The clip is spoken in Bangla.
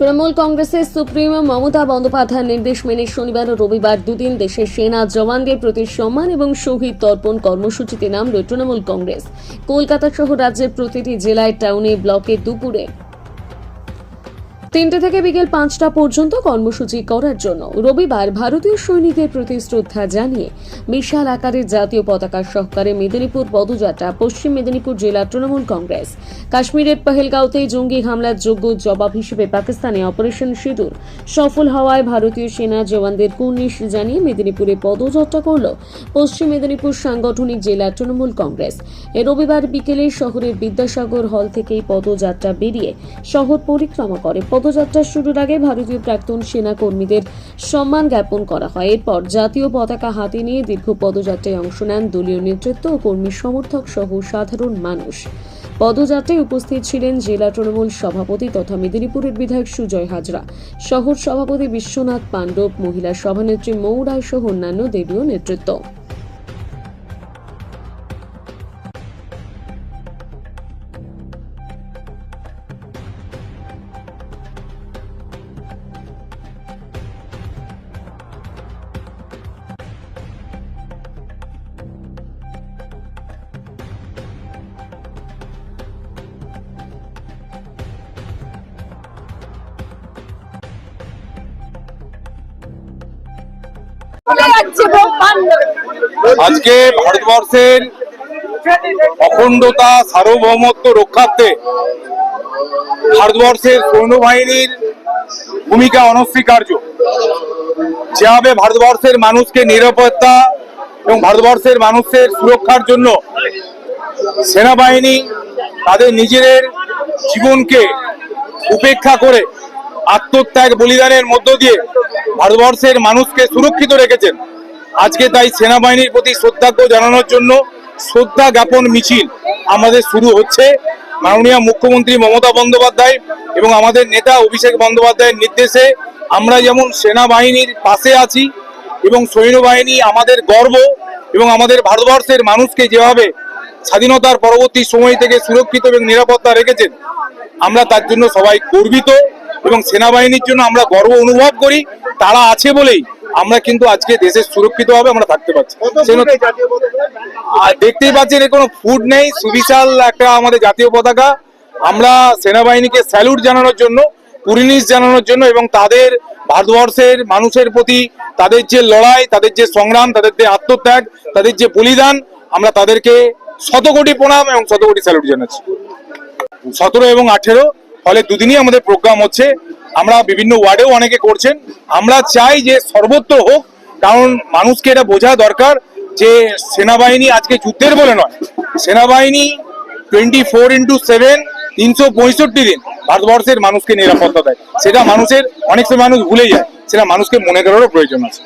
তৃণমূল কংগ্রেসের সুপ্রিমো মমতা বন্দ্যোপাধ্যায়ের নির্দেশ মেনে শনিবার ও রবিবার দুদিন দেশের সেনা জওয়ানদের প্রতি সম্মান এবং শহীদ তর্পণ কর্মসূচিতে নামল তৃণমূল কংগ্রেস। কলকাতা সহ রাজ্যের প্রতিটি জেলায়, টাউনে, ব্লকে দুপুরে তিনটে থেকে বিকেল পাঁচটা পর্যন্ত কর্মসূচি করার জন্য রবিবার ভারতীয় সৈনিকদের প্রতি শ্রদ্ধা জানিয়ে বিশাল আকারের জাতীয় পতাকা সহকারে মেদিনীপুর পদযাত্রা, পশ্চিম মেদিনীপুর জেলা তৃণমূল কংগ্রেস, কাশ্মীরের পহেলগাঁওতে জঙ্গি হামলার যোগ্য জবাব হিসেবে পাকিস্তানে অপারেশন সিঁদুর। সফল হওয়ায় ভারতীয় সেনা জওয়ানদের কুর্নিশ জানিয়ে মেদিনীপুরে পদযাত্রা করল পশ্চিম মেদিনীপুর সাংগঠনিক জেলা তৃণমূল কংগ্রেস। এ রবিবার বিকেলে শহরের বিদ্যাসাগর হল থেকে এই পদযাত্রা বেরিয়ে শহর পরিক্রমা করে। পদযাত্রা শুরুর আগে ভারতীয় প্রাক্তন সেনা কর্মীদের সম্মান জ্ঞাপন করা হয়। এরপর জাতীয় পতাকা হাতে নিয়ে দীর্ঘ পদযাত্রায় অংশ নেন দলীয় নেতৃত্ব ও কর্মী সমর্থক সহ সাধারণ মানুষ। পদযাত্রায় উপস্থিত ছিলেন জেলা তৃণমূল সভাপতি তথা মেদিনীপুরের বিধায়ক সুজয় হাজরা, শহর সভাপতি বিশ্বনাথ পাণ্ডব, মহিলা সভানেত্রী মৌ রায় সহ অন্যান্য দেবীয় নেতৃত্ব। আজকে ভারতবর্ষের অখণ্ডতা, সার্বভৌমত্ব রক্ষার্থে ভারতবর্ষের সৈন্যবাহিনীর ভূমিকা অনস্বীকার্য। যেভাবে ভারতবর্ষের মানুষকে নিরাপত্তা এবং ভারতবর্ষের মানুষের সুরক্ষার জন্য সেনাবাহিনী তাদের নিজেদের জীবনকে উপেক্ষা করে আত্মত্যাগ বলিদানের মধ্য দিয়ে ভারতবর্ষের মানুষকে সুরক্ষিত রেখেছেন। আজকে তাই সেনাবাহিনীর প্রতি শ্রদ্ধাজ্ঞ জানানোর জন্য শ্রদ্ধা জ্ঞাপন মিছিল আমাদের শুরু হচ্ছে। মাননীয় মুখ্যমন্ত্রী মমতা বন্দ্যোপাধ্যায় এবং আমাদের নেতা অভিষেক বন্দ্যোপাধ্যায়ের নির্দেশে আমরা যেমন সেনাবাহিনীর পাশে আছি এবং সৈন্যবাহিনী আমাদের গর্ব এবং আমাদের ভারতবর্ষের মানুষকে যেভাবে স্বাধীনতার পরবর্তী সময় থেকে সুরক্ষিত এবং নিরাপত্তা রেখেছেন, আমরা তার জন্য সবাই গর্বিত। এবং সেনাবাহিনীর জন্য আমরা গর্ব অনুভব করি। তারা আছে বলেই আমরা কিন্তু আজকে দেশের সুরক্ষিতভাবে আমরা থাকতে পারছি। আর দেখতেই পাচ্ছেন কোনো ফুড নেই। সুবিশাল একটা আমাদের জাতীয় পতাকা। আমরা সেনাবাহিনীকে স্যালুট জানানোর জন্য কুরিনিস জানানোর জন্য এবং তাদের ভারতবর্ষের মানুষের প্রতি তাদের যে লড়াই তাদের যে সংগ্রাম তাদের যে আত্মত্যাগ তাদের যে বলিদান আমরা তাদেরকে শত কোটি প্রণাম এবং শত কোটি স্যালুট জানাচ্ছি। সতেরো এবং আঠেরো ফলে দুদিনই আমাদের প্রোগ্রাম হচ্ছে। আমরা বিভিন্ন ওয়ার্ডেও অনেকে করছেন। আমরা চাই যে সর্বত্র হোক, কারণ মানুষকে এটা বোঝা দরকার যে সেনাবাহিনী আজকে যুদ্ধের বলে নয়। সেনাবাহিনী টোয়েন্টি ফোর ইন্টু সেভেন তিনশো পঁয়ষট্টি দিন ভারতবর্ষের মানুষকে নিরাপত্তা দেয়। সেটা মানুষের, অনেক সময় মানুষ ভুলে যায়। সেটা মানুষকে মনে করারও প্রয়োজন আছে।